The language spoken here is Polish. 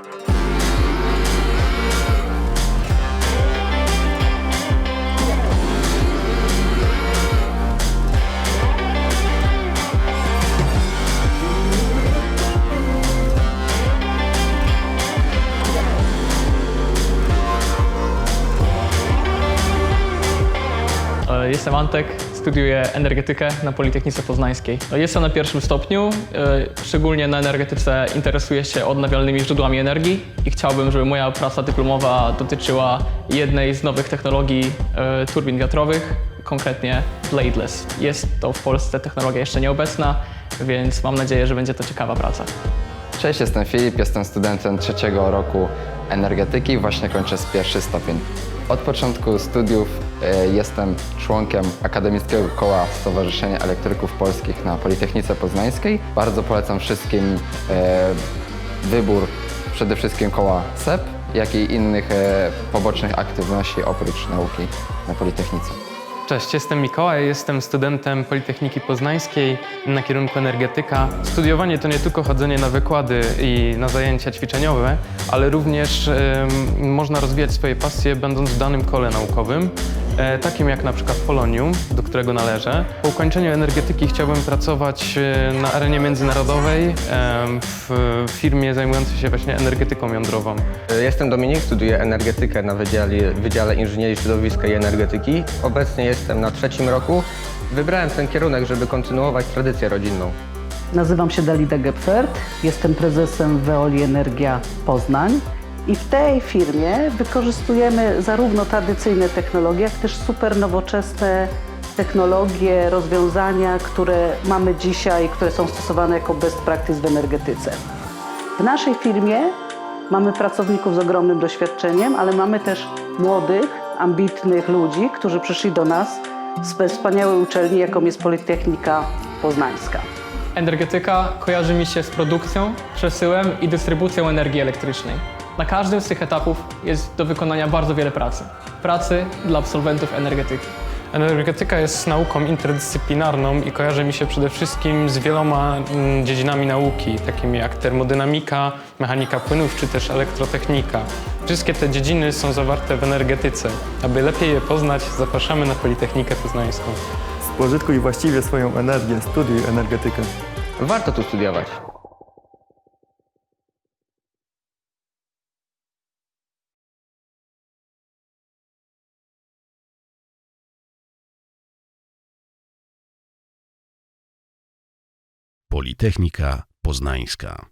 E, Jestem Antek, studiuję energetykę na Politechnice Poznańskiej. No, Jestem na pierwszym stopniu, e, szczególnie na energetyce interesuję się odnawialnymi źródłami energii i chciałbym, żeby moja praca dyplomowa dotyczyła jednej z nowych technologii e, turbin wiatrowych, konkretnie bladeless. Jest to w Polsce technologia jeszcze nieobecna, więc mam nadzieję, że będzie to ciekawa praca. Cześć, jestem Filip, jestem studentem trzeciego roku energetyki, właśnie kończę pierwszy stopień. Od początku studiów jestem członkiem Akademickiego Koła Stowarzyszenia Elektryków Polskich na Politechnice Poznańskiej. Bardzo polecam wszystkim e, wybór przede wszystkim koła SEP, jak i innych e, pobocznych aktywności oprócz nauki na Politechnice. Cześć, jestem Mikołaj, jestem studentem Politechniki Poznańskiej na kierunku energetyka. Studiowanie to nie tylko chodzenie na wykłady i na zajęcia ćwiczeniowe, ale również em, można rozwijać swoje pasje będąc w danym kole naukowym, e, takim jak na przykład Polonium, do którego należę. Po ukończeniu energetyki chciałbym pracować e, na arenie międzynarodowej w firmie zajmującej się właśnie energetyką jądrową. Jestem Dominik, studiuję energetykę na Wydziale, Wydziale Inżynierii Środowiska i Energetyki. Obecnie jestem na trzecim roku. Wybrałem ten kierunek, żeby kontynuować tradycję rodzinną. Nazywam się Dalida Gepfert, jestem prezesem Veoli Energia Poznań i w tej firmie wykorzystujemy zarówno tradycyjne technologie, jak też super nowoczesne technologie, rozwiązania, które mamy dzisiaj, które są stosowane jako best practice w energetyce. W naszej firmie mamy pracowników z ogromnym doświadczeniem, ale mamy też młodych, ambitnych ludzi, którzy przyszli do nas z wspaniałej uczelni, jaką jest Politechnika Poznańska. Energetyka kojarzy mi się z produkcją, przesyłem i dystrybucją energii elektrycznej. Na każdym z tych etapów jest do wykonania bardzo wiele pracy. Pracy dla absolwentów energetyki. Energetyka jest nauką interdyscyplinarną i kojarzy mi się przede wszystkim z wieloma mm, dziedzinami nauki, takimi jak termodynamika, mechanika płynów czy też elektrotechnika. Wszystkie te dziedziny są zawarte w energetyce. Aby lepiej je poznać, zapraszamy na Politechnikę Poznańską. Spożytkuj właściwie swoją energię, studiuj energetykę. Warto tu studiować. Politechnika Poznańska.